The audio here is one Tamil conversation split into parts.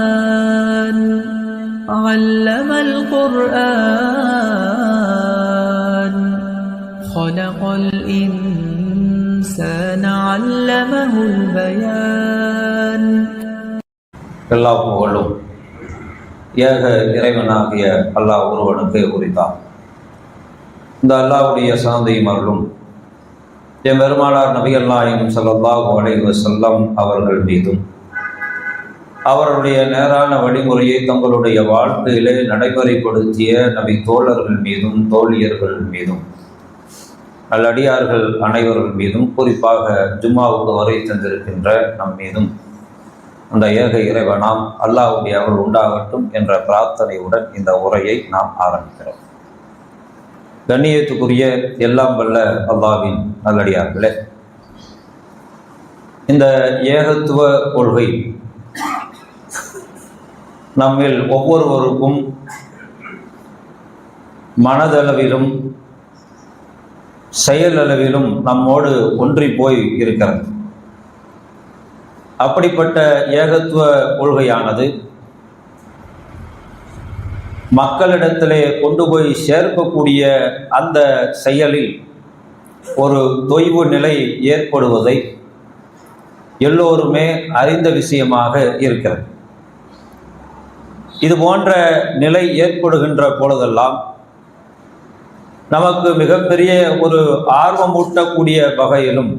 الرحمن علم القرآن خلق الإنسان علمه البيان எல்லா புகழும் ஏக இறைவனாகிய அல்லாஹ் ஒருவனுக்கு உரித்தான் இந்த அல்லாஹ்வுடைய சாந்தையும் அருளும் என் பெருமானார் நபி அல்லாஹிம் ஸல்லல்லாஹு அலைஹி வஸல்லம் அவர்கள் மீதும் அவருடைய நேரான வழிமுறையை தங்களுடைய வாழ்க்கையிலே நடைமுறைப்படுத்திய நபி தோழர்கள் மீதும் தோழியர்கள் மீதும் நல்லடியார்கள் அனைவர்கள் மீதும் குறிப்பாக ஜும்மாவுக்கு வரை தந்திருக்கின்ற நம் மீதும் அந்த ஏக இறைவனாம் அல்லாவுடைய அவள் உண்டாகட்டும் என்ற பிரார்த்தனையுடன் இந்த உரையை நாம் ஆரம்பிக்கிறோம். கண்ணியத்துக்குரிய எல்லாம் வல்ல அல்லாவின் நல்லடியார்களே இந்த ஏகத்துவ கொள்கை நம்மில் ஒவ்வொருவருக்கும் மனதளவிலும் செயலளவிலும் நம்மோடு ஒன்றி போய் இருக்கிறது. அப்படிப்பட்ட ஏகத்துவ கொள்கையானது மக்களிடத்திலே கொண்டு போய் சேர்க்கக்கூடிய அந்த செயலில் ஒரு தொய்வு நிலை ஏற்படுவதை எல்லோருமே அறிந்த விஷயமாக இருக்கிறது. இது போன்ற நிலை ஏற்படுகின்ற பொழுதெல்லாம் நமக்கு மிகப்பெரிய ஒரு ஆர்வமூட்டக்கூடிய வகையிலும்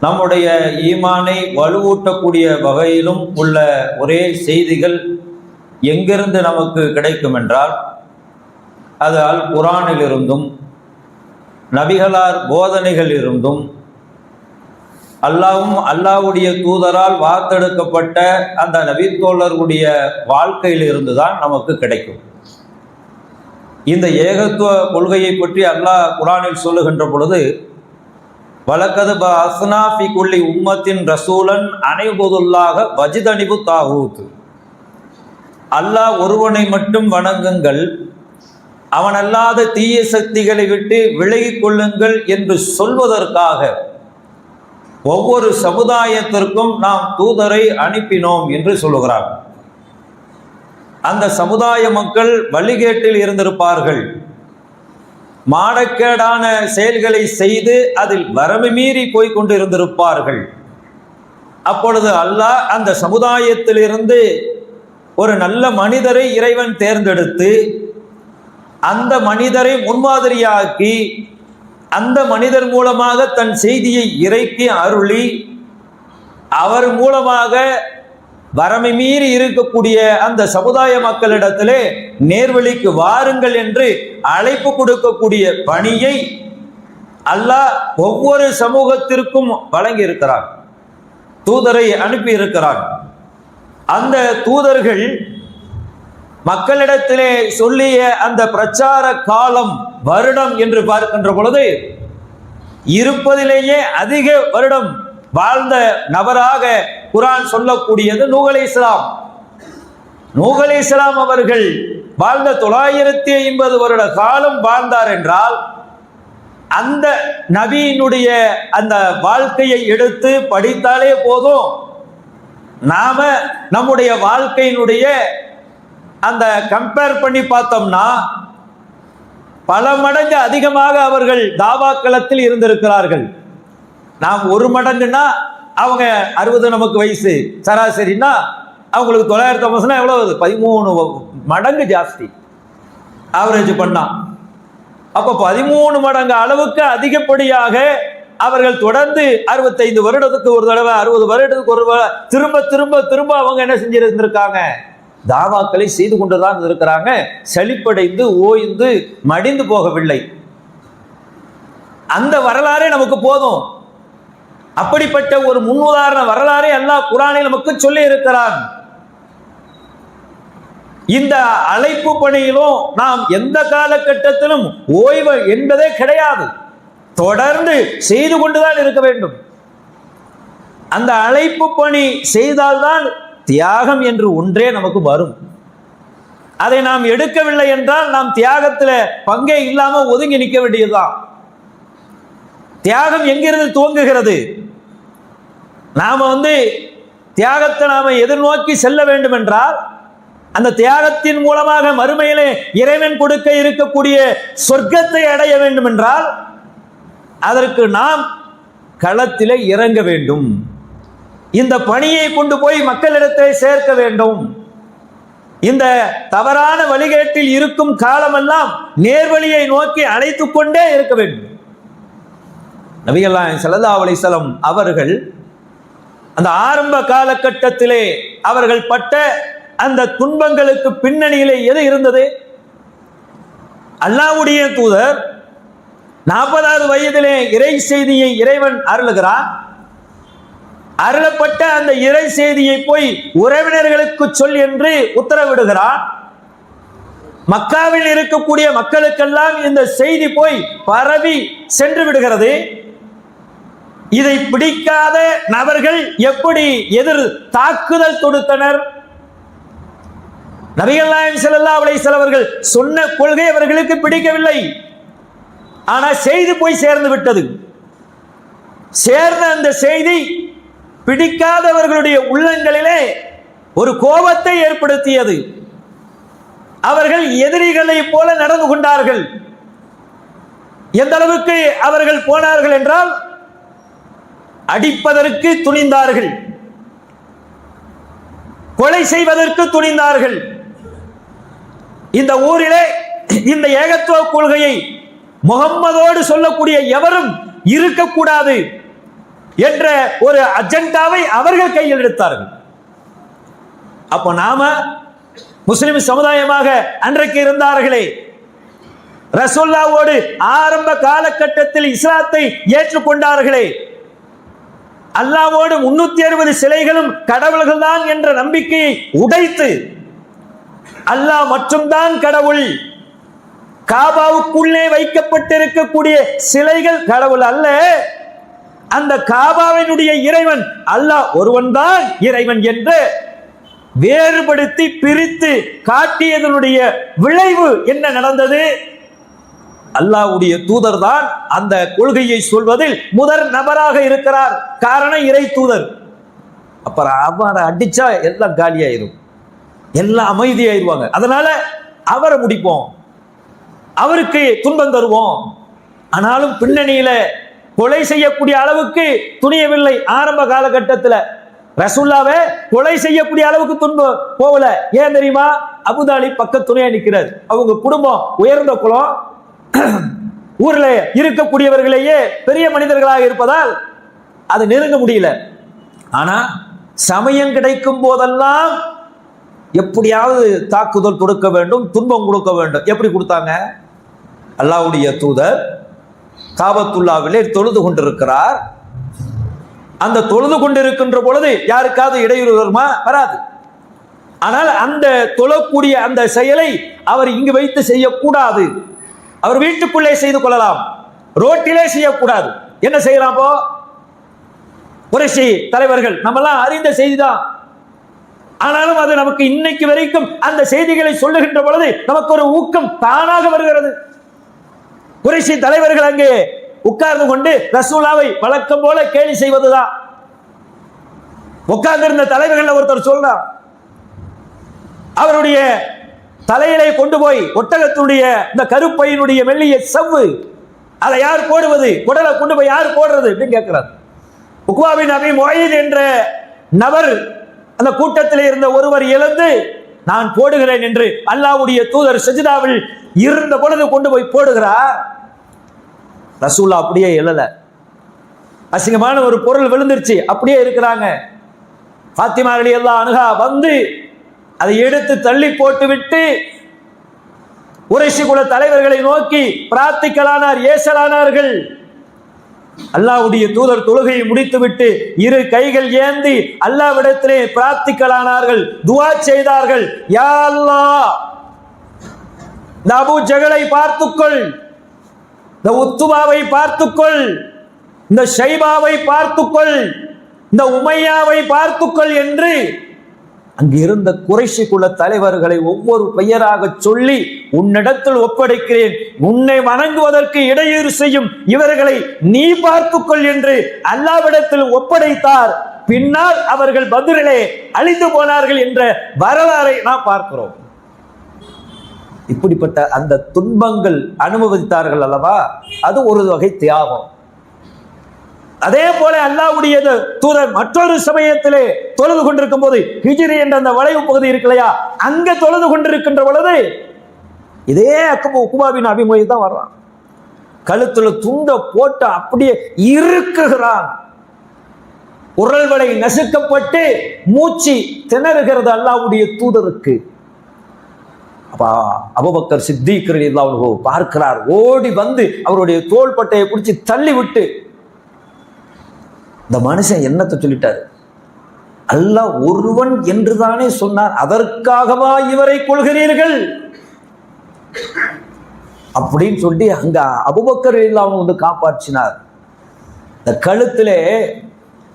நம்முடைய ஈமானை வலுவூட்டக்கூடிய வகையிலும் உள்ள ஒரே செய்திகள் எங்கிருந்து நமக்கு கிடைக்கும் என்றால் அது அல் குரானில் இருந்தும் நபிகளார் போதனைகள் இருந்தும் அல்லாவும் அல்லாவுடைய தூதரால் வார்த்தெடுக்கப்பட்ட அந்த நபித்தோழர்களுடைய வாழ்க்கையிலிருந்து தான் நமக்கு கிடைக்கும். இந்த ஏகத்துவ கொள்கையை பற்றி அல்லாஹ் குரானில் சொல்லுகின்ற பொழுது வழக்கது அஸ்னா ஃபி குள்ளி உம்மத்தின் ரசூலன் அனைபுதுல்லாக வஜிதணிபு தாகூத். அல்லாஹ் ஒருவனை மட்டும் வணங்குங்கள் அவனல்லாத தீய சக்திகளை விட்டு விலகிக் கொள்ளுங்கள் என்று சொல்வதற்காக ஒவ்வொரு சமுதாயத்திற்கும் நாம் தூதரை அனுப்பினோம் என்று சொல்லுகிறார். அந்த சமுதாய மக்கள் வழிகேட்டில் இருந்திருப்பார்கள். மாடக்கேடான செயல்களை செய்து அதில் வரம்பு மீறி போய்கொண்டு கொண்டிருந்திருப்பார்கள். அப்பொழுது அல்லாஹ் அந்த சமுதாயத்திலிருந்து ஒரு நல்ல மனிதரை இறைவன் தேர்ந்தெடுத்து அந்த மனிதரை முன்மாதிரியாக்கி அந்த மனிதர் மூலமாக தன் செய்தியை இறைக்கி அருளி அவர் மூலமாக வரமை மீறி இருக்கக்கூடிய அந்த சமுதாய மக்களிடத்திலே நேர்வழிக்கு வாருங்கள் என்று அழைப்பு கொடுக்கக்கூடிய பணியை அல்லாஹ் ஒவ்வொரு சமூகத்திற்கும் வழங்கி இருக்கிறான் தூதரை அனுப்பியிருக்கிறான். அந்த தூதர்கள் மக்களிடத்திலே சொல்லிய அந்த பிரச்சார காலம் வருடம் என்று பார்க்கின்ற பொழுது இருப்பதிலேயே அதிக வருடம் வாழ்ந்த நபராக குரான் சொல்லக்கூடியது நூகலை இஸ்லாம். நூகலை இஸ்லாம் அவர்கள் வாழ்ந்த தொள்ளாயிரத்தி ஐம்பது வருட காலம் வாழ்ந்தார் என்றால் அந்த நபியினுடைய அந்த வாழ்க்கையை எடுத்து படித்தாலே போதும். நாம நம்முடைய வாழ்க்கையினுடைய அந்த கம்பேர் பண்ணி பார்த்தோம்னா பல மடங்கு அதிகமாக அவர்கள் தாவா களத்தில் இருந்திருக்கிறார்கள். நாம் ஒரு மடங்குன்னா அவங்க அறுபது நமக்கு வயசு சராசரின்னா அவங்களுக்கு தொள்ளாயிரத்து ஐம்பதுனா எவ்வளோ பதிமூணு மடங்கு ஜாஸ்தி. ஆவரேஜ் பண்ணா. அப்போ பதிமூணு மடங்கு அளவுக்கு அதிகப்படியாக அவர்கள் தொடர்ந்து அறுபத்தைந்து வருடத்துக்கு ஒரு தடவை அறுபது வருடத்துக்கு ஒரு தடவை திரும்ப திரும்ப திரும்ப அவங்க என்ன செஞ்சிருந்திருக்காங்க? தாவாக்களை செய்து கொண்டுதான் இருக்கிறாங்க. செழிப்படைந்து ஓய்ந்து மடிந்து போகவில்லை. அந்த வரலாறே நமக்கு போதும். அப்படிப்பட்ட ஒரு முன்னுதாரண வரலாறை அல்லாஹ் குரானில் நமக்கு சொல்லி இருக்கிறான். இந்த அழைப்பு பணியிலும் நாம் எந்த காலகட்டத்திலும் ஓய்வு என்பதே கிடையாது. தொடர்ந்து செய்து கொண்டுதான் இருக்க வேண்டும். அந்த அழைப்பு பணி செய்தால்தான் தியாகம் என்று ஒன்றே நமக்கு வரும். அதை நாம் எடுக்கவில்லை என்றால் நாம் தியாகத்தில் பங்கே இல்லாம ஒதுங்கி நிற்க வேண்டியதுதான். தியாகம் எங்கிருந்து துவங்குகிறது? நாம் வந்து தியாகத்தை நாம் எதிர்நோக்கி செல்ல வேண்டும் என்றால் அந்த தியாகத்தின் மூலமாக மறுமையிலே இறைவன் கொடுக்க இருக்கக்கூடிய சொர்க்கத்தை அடைய வேண்டும் என்றால் அதற்கு நாம் களத்திலே இறங்க வேண்டும். இந்த பணியை கொண்டு போய் மக்களிடத்தை சேர்க்க வேண்டும். இந்த தவறான வழிகேட்டில் இருக்கும் காலமெல்லாம் நேர்வழியை நோக்கி அழைத்துக் கொண்டே இருக்க வேண்டும். நபிகள்லாம் சல்லா அலிசலம் அவர்கள் அந்த ஆரம்ப காலகட்டத்திலே அவர்கள் பட்ட அந்த துன்பங்களுக்கு பின்னணியிலே எது இருந்தது? அல்லாவுடைய தூதர் நாற்பதாவது வயதிலே இறை செய்தியை இறைவன் அருளுகிறான். அருளப்பட்ட அந்த இறை செய்தியை போய் உறவினர்களுக்கு சொல் என்று உத்தரவிடுகிறான். மக்காவில் இருக்கக்கூடிய மக்களுக்கெல்லாம் இந்த செய்தி போய் பரவி சென்று விடுகிறது. இதை பிடிக்காத நபர்கள் எப்படி எதிர் தாக்குதல் தொடுத்தனர்? நபிகள் நாயம் செல்லல்லா அலைஹி வஸல்லம் சொன்ன கொள்கை அவர்களுக்கு பிடிக்கவில்லை. ஆனால் செய்தி போய் சேர்ந்து விட்டது. சேர்ந்த அந்த செய்தி பிடிக்காதவர்களுடைய உள்ளங்களிலே ஒரு கோபத்தை ஏற்படுத்தியது. அவர்கள் எதிரிகளை போல நடந்து கொண்டார்கள். எந்த அளவுக்கு அவர்கள் போனார்கள் என்றால் அடிப்பதற்கு துணிந்தார்கள். கொலை செய்வதற்கு துணிந்தார்கள். இந்த ஊரிலே இந்த ஏகத்துவ கொள்கையை முகம்மதோடு சொல்லக்கூடிய எவரும் இருக்கக்கூடாது. என்ற ஒரு அஜெண்டாவை அவர்கள் கையில் எடுத்தார்கள். அப்போ நாம முஸ்லிம் சமுதாயமாக அன்றைக்கு இருந்தார்களே ரசோல்லாவோடு ஆரம்ப காலகட்டத்தில் இஸ்லாத்தை ஏற்றுக்கொண்டார்களே அல்லாவோடு முன்னூத்தி அறுபது சிலைகளும் கடவுள்கள் தான் என்ற நம்பிக்கையை உடைத்து அல்லாஹ் மட்டும்தான் கடவுள் காபாவுக்குள்ளே வைக்கப்பட்டிருக்கக்கூடிய சிலைகள் கடவுள் அல்ல. அந்த காபாவினுடைய இறைவன் அல்லாஹ் ஒருவன் தான் இறைவன் என்று வேறுபடுத்தி பிரித்து காட்டியதனுடைய விளைவு என்ன நடந்தது? அல்லாஹ்வுடைய தூதர் தான் அந்த கொள்கையை சொல்வதில் முதல் நபராக இருக்கிறார். காரணம் இறை தூதர். அப்புறம் அவரை அடிச்சா எல்லாம் காலியாயிரும். எல்லாம் அமைதியாயிருவாங்க. அதனால அவரை முடிப்போம். அவருக்கு துன்பம் தருவோம். ஆனாலும் பின்னணியில கொலை செய்யக்கூடிய அளவுக்கு துணியவில்லை. ஆரம்ப காலகட்டத்தில் ரசுல்லாவே கொலை செய்யக்கூடிய அளவுக்கு துன்பம் போகல. ஏன் தெரியுமா? அபுதாலி பக்க துணையா நிற்கிறார் அவங்க குடும்பம் உயர்ந்த குலம் ஊர்ல இருக்கக்கூடியவர்களையே பெரிய மனிதர்களாக இருப்பதால் அதை நெருங்க முடியல. ஆனா சமயம் கிடைக்கும் போதெல்லாம் எப்படியாவது தாக்குதல் கொடுக்க வேண்டும் துன்பம் கொடுக்க வேண்டும். எப்படி கொடுத்தாங்க? அல்லாவுடைய தூதர் காபத்துல்லாவிலே தொழுது கொண்டிருக்கிறார். அந்த தொழுது கொண்டிருக்கின்ற பொழுது யாருக்காவது இடையூறு வருமா? வராது. ஆனால் அந்த தொழக்கூடிய அந்த செயலை அவர் இங்கு வைத்து செய்யக்கூடாது. அவர் வீட்டுக்குள்ளே செய்து கொள்ளலாம். ரோட்டிலே செய்யக்கூடாது. என்ன செய்யலாம் போ புரட்சி தலைவர்கள் நம்மெல்லாம் அறிந்த செய்திதான். ஆனாலும் அது நமக்கு இன்னைக்கு வரைக்கும் அந்த செய்திகளை சொல்லுகின்ற பொழுது நமக்கு ஒரு ஊக்கம் தானாக வருகிறது. குறைசி தலைவர்கள் அங்கே உட்கார்ந்து கொண்டு ரசூலாவை வழக்கம் போல கேலி செய்வதுதான். உட்கார்ந்திருந்த தலைவர்கள் ஒருத்தர் சொல்றார் அவருடைய தலையிலே கொண்டு போய் ஒட்டகத்துடைய இந்த கருப்பையினுடைய மெல்லிய சவ்வு அதை யார் போடுவது குடலை கொண்டு போய் யார் போடுறது அப்படின்னு கேட்கிறார். உக்வாபின் அபி மொயின் என்ற நபர் அந்த கூட்டத்தில் இருந்த ஒருவர் இழந்து நான் போடுகிறேன் என்று அல்லாவுடைய தூதர் சஜிதாவில் இருந்த பொழுது கொண்டு போய் போடுகிறார். ரசூல்லா அப்படியே எழலை. அசிங்கமான ஒரு பொருள் விழுந்துருச்சு அப்படியே இருக்கிறாங்க. பாத்திமா எல்லாம் அணுகா வந்து அதை எடுத்து தள்ளி போட்டு விட்டு உரைசி குல தலைவர்களை நோக்கி பிரார்த்திக்கலானார் ஏசலானார்கள். அல்லாவுடைய தூதர் தொழுகையை முடித்துவிட்டு இரு கைகள் ஏந்தி அல்லாவிடத்திலே பிரார்த்திக்கலானார்கள் துவா செய்தார்கள். யா அல்லா இந்த அபு ஜகலை பார்த்துக்கொள். இந்த உத்துமாவை பார்த்துக்கொள். இந்த ஷைபாவை பார்த்துக்கொள். இந்த உமையாவை பார்த்துக்கொள் என்று அங்கு இருந்த குறைசி குல தலைவர்களை ஒவ்வொரு பெயராக சொல்லி உன்னிடத்தில் ஒப்படைக்கிறேன். உன்னை வணங்குவதற்கு இடையூறு செய்யும் இவர்களை நீ பார்த்துக்கொள் என்று அல்லாவிடத்தில் ஒப்படைத்தார். பின்னால் அவர்கள் பதிலே அழிந்து போனார்கள் என்ற வரலாறை நாம் பார்க்கிறோம். இப்படிப்பட்ட அந்த துன்பங்கள் அனுபவித்தார்கள் அல்லவா? அது ஒரு வகை தியாகம். அதே போல அல்லாவுடைய தூதர் மற்றொரு சமயத்திலே தொழுது கொண்டிருக்கும் போது ஹிஜிரி என்ற அந்த வளைவு பகுதி இருக்கு இல்லையா? அங்க தொழுது கொண்டிருக்கின்ற பொழுது இதே அக்கபு உக்குபாவின் அபிமொழி தான் வர்றான். கழுத்துல துண்ட போட்டு அப்படியே இருக்குகிறான் உரல் நசுக்கப்பட்டு மூச்சு திணறுகிறது அல்லாவுடைய தூதருக்கு. அப்பா அபுபக்கர் சித்திக் ரலியல்லாஹு பார்க்கிறார். ஓடி வந்து அவருடைய தோள்பட்டையை பிடிச்சி தள்ளி விட்டு இந்த மனுஷன் என்னத்தை சொல்லிட்டாரு? அல்லாஹ் ஒருவன் என்று தானே சொன்னார். அதற்காகவா இவரை கொள்கிறீர்கள்? அப்படின்னு சொல்லி அங்க அபுபக்கர் இல்லாமல் வந்து காப்பாற்றினார். இந்த கழுத்திலே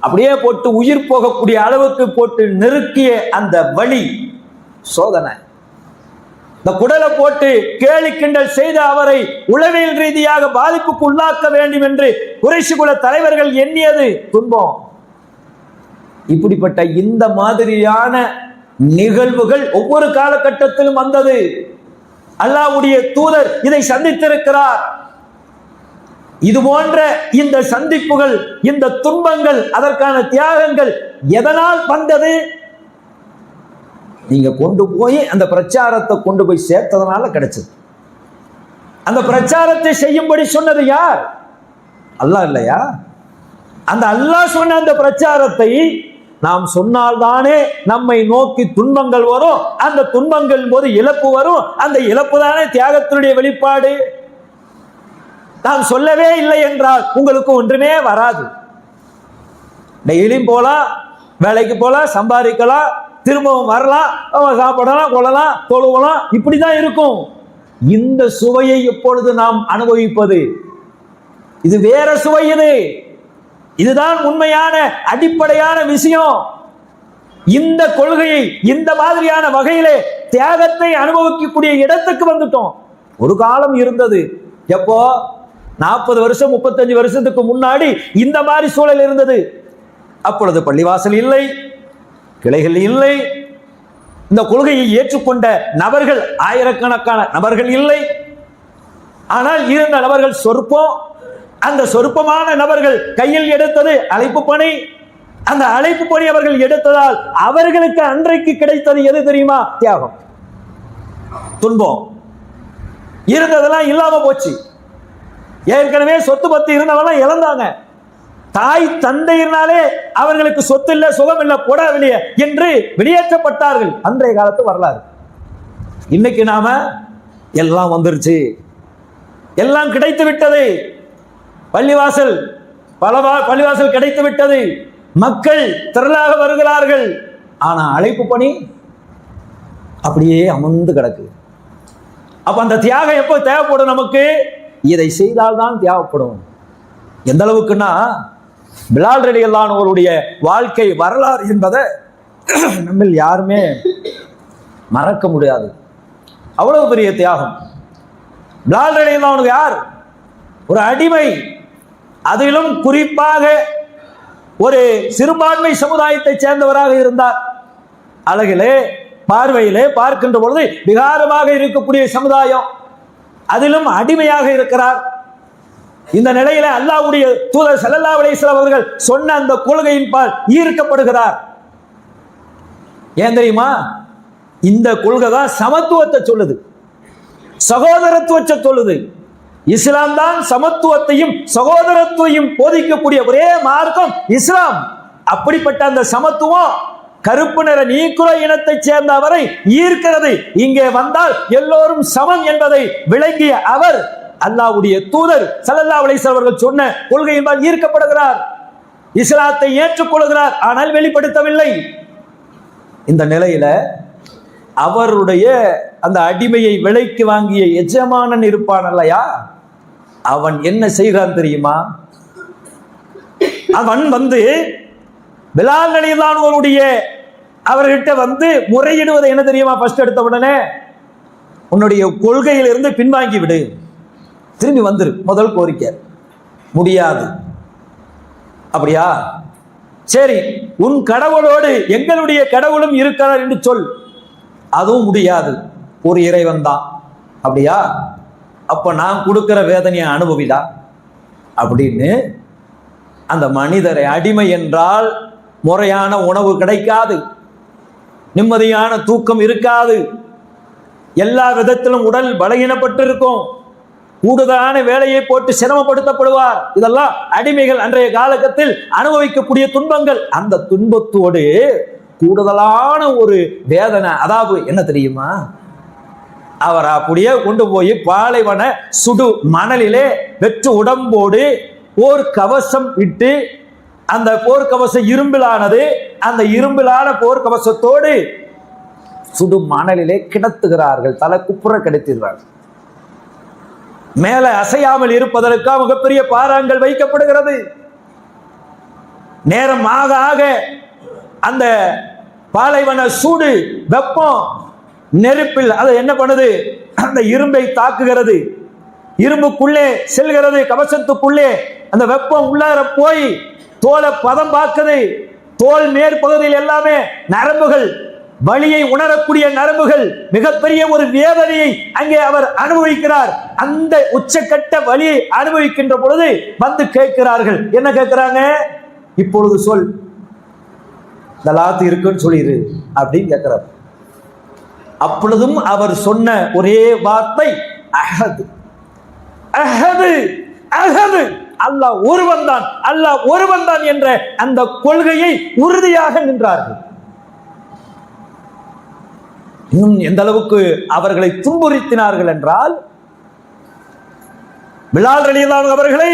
அப்படியே போட்டு உயிர் போகக்கூடிய அளவுக்கு போட்டு நெருக்கிய அந்த வழி சோதனை. இந்த குடலை போட்டு கேலி கிண்டல் செய்த அவரை உளவியல் ரீதியாக பாதிப்புக்கு உள்ளாக்க வேண்டும் என்று குறைசி குல தலைவர்கள் எண்ணியது துன்பம். இப்படிப்பட்ட இந்த மாதிரியான நிகழ்வுகள் ஒவ்வொரு காலகட்டத்திலும் வந்தது. அல்லாஹ்வுடைய தூதர் இதை சந்தித்திருக்கிறார். இது போன்ற இந்த சந்திப்புகள் இந்த துன்பங்கள் அதற்கான தியாகங்கள் எதனால் வந்தது? நீங்கள் கொண்டு போய் அந்த பிரச்சாரத்தை கொண்டு போய் சேர்த்ததுனால கிடைச்சது. அந்த பிரச்சாரத்தை செய்யும்படி சொன்னது யார்? அல்லாஹ் இல்லையா? அந்த அல்லாஹ் சொன்ன அந்த பிரச்சாரத்தை நாம் சொன்னால்தானே நம்மை நோக்கி துன்பங்கள் வரும் அந்த துன்பங்கள் போது இழப்பு வரும் அந்த இழப்பு தானே தியாகத்தினுடைய வெளிப்பாடு? நாம் சொல்லவே இல்லை என்றால் உங்களுக்கு ஒன்றுமே வராது. டெய்லியும் போகலாம் வேலைக்கு போகலாம் சம்பாதிக்கலாம் திரும்பவும் வரலாம் அவன் சாப்பிடலாம் கொள்ளலாம் தொழுவலாம் இப்படி தான் இருக்கும். இந்த சுவையை எப்பொழுது நாம் அனுபவிப்பது? இது வேற சுவை இது. இதுதான் உண்மையான அடிப்படையான விஷயம். இந்த கொள்கையை இந்த மாதிரியான வகையிலே தியாகத்தை அனுபவிக்கக்கூடிய இடத்துக்கு வந்துட்டோம். ஒரு காலம் இருந்தது. எப்போ? நாற்பது வருஷம் முப்பத்தஞ்சு வருஷத்துக்கு முன்னாடி இந்த மாதிரி சூழல் இருந்தது. அப்பொழுது பள்ளிவாசல் இல்லை. கிளைகள் இல்லை. இந்த கொள்கையை ஏற்றுக்கொண்ட நபர்கள் ஆயிரக்கணக்கான நபர்கள் இல்லை. ஆனால் இருந்த நபர்கள் சொற்பம். அந்த சொற்பமான நபர்கள் கையில் எடுத்தது அழைப்பு பணி. அந்த அழைப்பு பணி அவர்கள் எடுத்ததால் அவர்களுக்கு அன்றைக்கு கிடைத்தது எது தெரியுமா? தியாகம். துன்பம். இருந்ததெல்லாம் இல்லாம போச்சு. ஏற்கனவே சொத்து பத்து இருந்தவெல்லாம் இழந்தாங்க. தாய் தந்தையினாலே அவர்களுக்கு சொத்து இல்லை சுகம் இல்ல போடவில்லையே என்று வெளியேற்றப்பட்டார்கள். அன்றைய காலத்து வரலாறு. இன்னைக்கு நாம எல்லாம் வந்துருச்சு. எல்லாம் கிடைத்து விட்டது. பள்ளிவாசல் பல பள்ளிவாசல் கிடைத்து விட்டது. மக்கள் திரளாக வருகிறார்கள். ஆனா அழைப்பு பணி அப்படியே அமர்ந்து கிடக்கு. அப்ப அந்த தியாகம் எப்போ தேவைப்படும் நமக்கு? இதை செய்தால்தான் தேவைப்படும். எந்த அளவுக்குன்னா பிலால் ரலியல்லானவருடைய வாழ்க்கை வரலாறு என்பதை நம்மில் யாருமே மறக்க முடியாது. அவ்வளவு பெரிய தியாகம். பிலால் ரலியல்லானு யார்? ஒரு அடிமை. அதிலும் குறிப்பாக ஒரு சிறுபான்மை சமுதாயத்தைச் சேர்ந்தவராக இருந்தார். அழகிலே பார்வையிலே பார்க்கின்ற பொழுது விகாரமாக இருக்கக்கூடிய சமுதாயம். அதிலும் அடிமையாக இருக்கிறார். இந்த நிலையில அல்லாவுடைய தூதர் செல்லல்லா அலைஹி அவர்கள் சொன்ன அந்த கொள்கையின் பால் ஈர்க்கப்படுகிறார். ஏன் தெரியுமா? இந்த கொள்கை தான் சமத்துவத்தை சொல்லுது. சகோதரத்துவத்தை சொல்லுது. இஸ்லாம் தான் சமத்துவத்தையும் சகோதரத்துவையும் போதிக்கக்கூடிய ஒரே மார்க்கம் இஸ்லாம். அப்படிப்பட்ட அந்த சமத்துவம் கருப்பு நிற நீக்குற இனத்தைச் சேர்ந்த அவரை ஈர்க்கிறது. இங்கே வந்தால் எல்லோரும் சமம் என்பதை விளங்கிய அவர் அல்லாவுடைய தூதர் சல்லல்லா அவர்கள் சொன்ன கொள்கையின்பால் ஈர்க்கப்படுகிறார். இஸ்லாத்தை ஏற்றுக்கொள்கிறார் ஆனால் வெளிப்படுத்தவில்லை. இந்த நிலையில அவருடைய அந்த அடிமையை விலைக்கு வாங்கிய எஜமானன் இருப்பான் அல்லையா? அவன் என்ன செய்கிறான் தெரியுமா? அவன் வந்து பிலால் அலிலானவருடைய அவர்கிட்ட வந்து முறையிடுவது என்ன தெரியுமா? ஃபர்ஸ்ட் எடுத்த உடனே உன்னுடைய கொள்கையிலிருந்து பின்வாங்கி விடு திரும்பி வந்துரு. முதல் கோரிக்கை. முடியாது. அப்படியா? சரி உன் கடவுளோடு எங்களுடைய கடவுளும் இருக்கிறார் என்று சொல். அதுவும் முடியாது. ஒரு இறைவன் தான் அப்படியா? அப்ப நான் கொடுக்கிற வேதனையை அனுபவிடா. அப்படின்னு அந்த மனிதரை அடிமை என்றால் முறையான உணவு கிடைக்காது. நிம்மதியான தூக்கம் இருக்காது. எல்லா விதத்திலும் உடல் பலகீனப்பட்டிருக்கும். கூடுதலான வேலையை போட்டு சிரமப்படுத்தப்படுவார். இதெல்லாம் அடிமைகள் அன்றைய காலகத்தில் அனுபவிக்கக்கூடிய துன்பங்கள். அந்த துன்பத்தோடு கூடுதலான ஒரு வேதனை அதாவது என்ன தெரியுமா? அவர் அப்படியே கொண்டு போய் பாலைவன சுடு மணலிலே வெற்று உடம்போடு போர் கவசம் இட்டு அந்த போர் கவசம் இரும்பிலானது அந்த இரும்பிலான போர் கவசத்தோடு சுடு மணலிலே கிடத்துகிறார்கள் தலை குப்புற கிடத்துகிறார்கள் மேல அசையாமல் இருப்பதற்காக மிகப்பெரிய பாறாங்கள் வைக்கப்படுகிறது. நேரம் ஆக ஆக அந்த பாலைவன சூடு வெப்பம் நெருப்பில் அதை என்ன பண்ணுது? அந்த இரும்பை தாக்குகிறது. இரும்புக்குள்ளே செல்கிறது கவசத்துக்குள்ளே அந்த வெப்பம் உள்ளார போய் தோலை பதம் பார்க்குது தோல் மேற்பகுதியில் எல்லாமே நரம்புகள் வழியை உணரக்கூடிய நரம்புகள் மிகப்பெரிய ஒரு வேதனையை அங்கே அவர் அனுபவிக்கிறார். அந்த உச்சக்கட்ட வழியை அனுபவிக்கின்ற பொழுது வந்து கேட்கிறார்கள். என்ன கேட்கிறாங்க? இப்பொழுது சொல். இந்த லாத்து இருக்குன்னு சொல்லிடு அப்படின்னு கேட்கிறார். அப்பொழுதும் அவர் சொன்ன ஒரே வார்த்தை அஹது. அஹது அஹது. அல்லாஹ் ஒருவன் தான் அல்லாஹ் ஒருவன் தான் என்ற அந்த கொள்கையை உறுதியாக நின்றார்கள். இன்னும் எந்த அளவுக்கு அவர்களை துன்புறுத்தினார்கள் என்றால் பிலால் ரலியல்லாஹு அவர்களை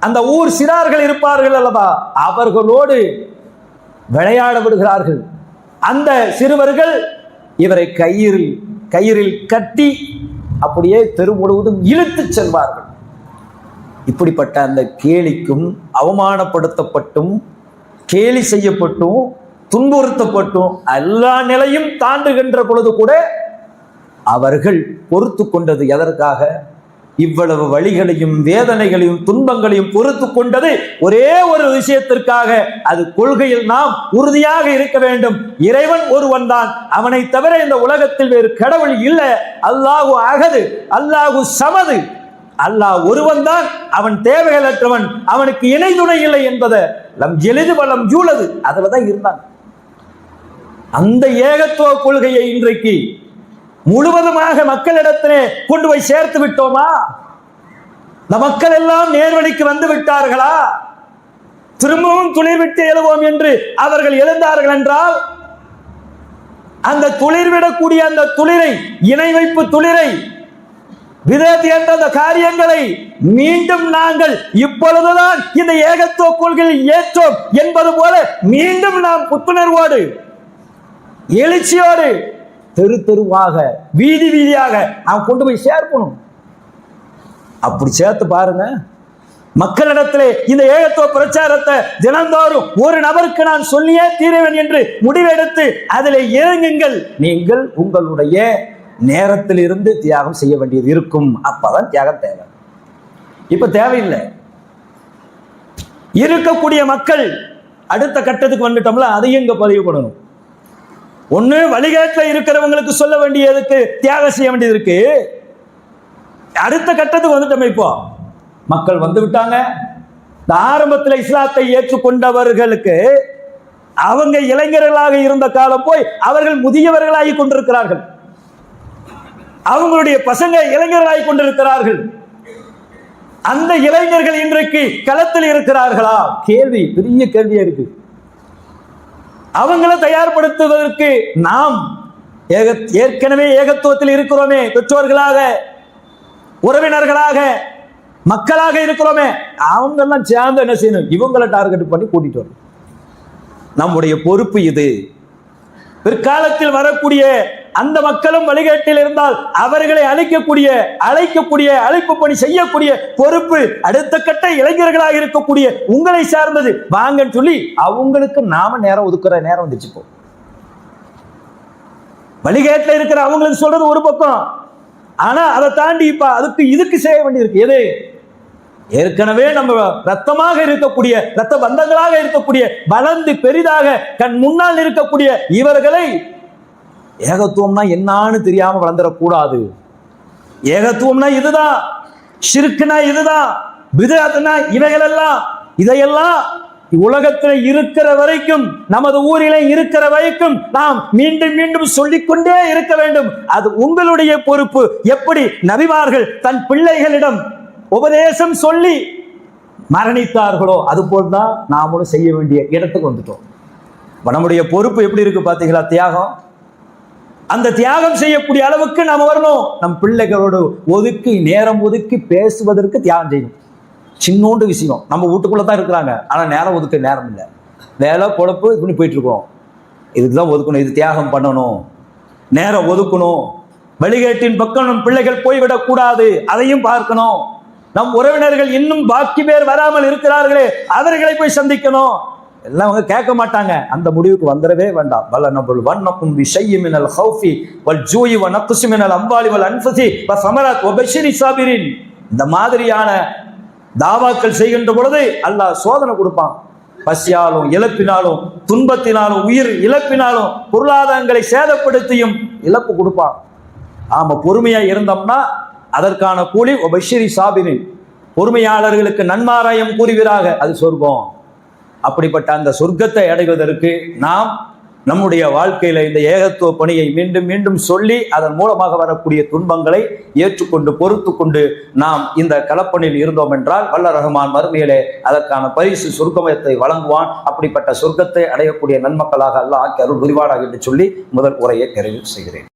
அந்த ஊர் சிறார்கள் இருப்பார்கள் அல்லவா? அவர்களோடு விளையாட விடுகிறார்கள். அந்த சிறுவர்கள் இவரை கயிறில் கயிறில் கட்டி அப்படியே தெரு முழுவதும் இழுத்துச் செல்வார்கள். இப்படிப்பட்ட அந்த கேலிக்கும் அவமானப்படுத்தப்பட்டும் கேலி செய்யப்பட்டும் துன்புறுத்தப்பட்டும் எல்லா நிலையும் தாண்டுகின்ற பொழுது கூட அவர்கள் பொறுத்து கொண்டது எதற்காக? இவ்வளவு வழிகளையும் வேதனைகளையும் துன்பங்களையும் பொறுத்து கொண்டது ஒரே ஒரு விஷயத்திற்காக. அது கொள்கையில் நாம் உறுதியாக இருக்க வேண்டும். இறைவன் ஒருவன் தான். அவனை தவிர இந்த உலகத்தில் வேறு கடவுள் இல்லை. அல்லாஹு அகது அல்லாஹு சமது. அல்லாஹ் ஒருவன் தான். அவன் தேவைகளற்றவன். அவனுக்கு இணை துணை இல்லை என்பதை. லம் எளிது வளம் ஜூலது அதுல தான் இருந்தான். அந்த ஏகத்துவ கொள்கையை இன்றைக்கு முழுவதுமாக மக்களிடத்திலே கொண்டு போய் சேர்த்து விட்டோமா? இந்த மக்கள் எல்லாம் நேர்வழிக்கு வந்து விட்டார்களா? திரும்பவும் துளிர் விட்டு எழுவோம் என்று அவர்கள் எழுந்தார்கள் என்றால் அந்த துளிர் விடக்கூடிய அந்த துளிரை இணை வைப்பு துளிரை விதேதி என்ற அந்த காரியங்களை மீண்டும் நாங்கள் இப்பொழுதுதான் இந்த ஏகத்துவ கொள்கையில் ஏற்றோம் என்பது போல மீண்டும் நாம் புத்துணர்வோடு எழுச்சியோடு தெரு தெருவாக வீதி வீதியாக அவன் கொண்டு போய் சேர்க்கணும் அப்படி சேர்த்து பாருங்க. மக்களிடத்திலே இந்த ஏகத்துவ பிரச்சாரத்தை தினந்தோறும் ஒரு நபருக்கு நான் சொல்லியே தீரவேன் என்று முடிவெடுத்து அதில் இறங்குங்கள். நீங்கள் உங்களுடைய நேரத்தில் இருந்து தியாகம் செய்ய வேண்டியது இருக்கும். அப்பதான் தியாகம் தேவை. இப்ப தேவையில்லை. இருக்கக்கூடிய மக்கள் அடுத்த கட்டத்துக்கு வந்துட்டோம்ல அதையும் இங்க பதிவு பண்ணணும். ஒன்று வழிகாட்டில் இருக்கிறவங்களுக்கு சொல்ல வேண்டியதுக்கு தியாகம் செய்ய வேண்டியது இருக்கு அடுத்த கட்டத்துக்கு வந்துட்டோம் இப்போ. மக்கள் வந்து விட்டாங்க. இந்த ஆரம்பத்தில் இஸ்லாத்தை ஏற்றுக்கொண்டவர்களுக்கு அவங்க இளைஞர்களாக இருந்த காலம் போய் அவர்கள் முதியவர்களாகி கொண்டிருக்கிறார்கள். அவங்களுடைய பசங்க இளைஞர்களாகி கொண்டிருக்கிறார்கள். அந்த இளைஞர்கள் இன்றைக்கு களத்தில் இருக்கிறார்களா? கேள்வி பெரிய கேள்வியா இருக்கு. அவங்களை தயார்படுத்துவதற்கு நாம் ஏக ஏற்கனவே ஏகத்துவத்தில் இருக்கிறோமே பெற்றோர்களாக உறவினர்களாக மக்களாக இருக்கிறோமே அவங்க எல்லாம் சேர்ந்து என்ன செய்யணும்? இவங்களை டார்கெட் பண்ணி கூட்டிட்டு வரணும். நம்முடைய பொறுப்பு இது. பிற்காலத்தில் வரக்கூடிய அந்த மக்களும் வழிகேட்டில் இருந்தால் அவர்களை அழைக்கக்கூடிய அழைக்கக்கூடிய அழைப்பு பணி செய்யக்கூடிய பொறுப்பு அடுத்த கட்ட இளைஞர்களாக இருக்கக்கூடிய உங்களை சார்ந்தது. வாங்கன்னு சொல்லி அவங்களுக்கு நாம நேரம் ஒதுக்குற நேரம் வந்துச்சு இப்போ. வழிகாட்டில் இருக்கிற அவங்களுக்கு சொல்றது ஒரு பக்கம். ஆனா அதை தாண்டி இப்ப அதுக்கு இதுக்கு செய்ய வேண்டியிருக்கு. எது? ஏற்கனவே நம்ம ரத்தமாக இருக்கக்கூடிய ரத்த பந்தங்களாக இருக்கக்கூடிய வளர்ந்து பெரிதாக கண் முன்னால் இருக்கக்கூடிய இவர்களை ஏகத்துவம்னா என்னான்னு தெரியாம வளர்ந்துடக்கூடாது. ஏகத்துவம்னா இதுதான். ஷிருக்குனா இதுதான். பிதாத்துனா இவைகளெல்லாம். இதையெல்லாம் உலகத்தில் இருக்கிற வரைக்கும் நமது ஊரிலே இருக்கிற வரைக்கும் நாம் மீண்டும் மீண்டும் சொல்லிக்கொண்டே இருக்க வேண்டும். அது உங்களுடைய பொறுப்பு. எப்படி நபிமார்கள் தன் பிள்ளைகளிடம் உபதேசம் சொல்லி மரணித்தார்களோ அது போல்தான் நாமளும் செய்ய வேண்டிய இடத்துக்கு வந்துட்டோம். நம்முடைய பொறுப்பு எப்படி இருக்கு பார்த்தீங்களா? தியாகம். அந்த தியாகம் செய்யக்கூடிய அளவுக்கு நாம் வரணும். நம் பிள்ளைகளோடு ஒதுக்கி நேரம் ஒதுக்கி பேசுவதற்கு தியாகம் செய்யணும். சின்னோண்டு விஷயம். நம்ம வீட்டுக்குள்ளே தான் இருக்கிறாங்க. ஆனால் நேரம் ஒதுக்க நேரம் இல்லை. வேலை பொழப்பு இப்படி போயிட்டுருக்கோம் இதுக்கு தான் ஒதுக்கணும். இது தியாகம் பண்ணணும். நேரம் ஒதுக்கணும். வழிகேட்டின் பக்கம் நம் பிள்ளைகள் போய்விடக்கூடாது அதையும் பார்க்கணும். நம் உறவினர்கள் இன்னும் பாக்கி பேர் வராமல் இருக்கிறார்களே. அவர்களை போய் சந்திக்கணும். எல்லாம் அவங்க கேட்க மாட்டாங்க. அந்த முடிவுக்கு வந்துடவே வேண்டாம். வல்ல நபுல் வண்ணக்கும் விஷய்யி மினல் ஹௌஃபி வல் ஜூயி வ நக்ஸி மினல் அம்பாலி வல் அன்ஃபசி வ சமரத் வ சாபிரின். இந்த மாதிரியான தாவாக்கள் செய்கின்ற பொழுது அல்லாஹ் சோதனை கொடுப்பான். பசியாலும் இழப்பினாலும் துன்பத்தினாலும் உயிர் இழப்பினாலும் பொருளாதாரங்களை சேதப்படுத்தியும் இழப்பு கொடுப்பான். ஆமா பொறுமையா இருந்தோம்னா அதற்கான கூலி பஷிரி சாபிரின். பொறுமையாளர்களுக்கு நன்மாராயம் கூறுவீராக. அது சொர்க்கம். அப்படிப்பட்ட அந்த சொர்க்கத்தை அடைவதற்கு நாம் நம்முடைய வாழ்க்கையில இந்த ஏகத்துவ பணியை மீண்டும் மீண்டும் சொல்லி அதன் மூலமாக வரக்கூடிய துன்பங்களை ஏற்றுக்கொண்டு பொறுத்து கொண்டு நாம் இந்த கலப்பணியில் இருந்தோம் என்றால் வல்ல ரஹ்மான் மறுமையிலே அதற்கான பரிசு சொர்க்கமயத்தை வழங்குவான். அப்படிப்பட்ட சொர்க்கத்தை அடையக்கூடிய நன்மக்களாக அல்ல ஆக்கி அருள் புரிவானாக என்று சொல்லி முதல் உரையை நிறைவு செய்கிறேன்.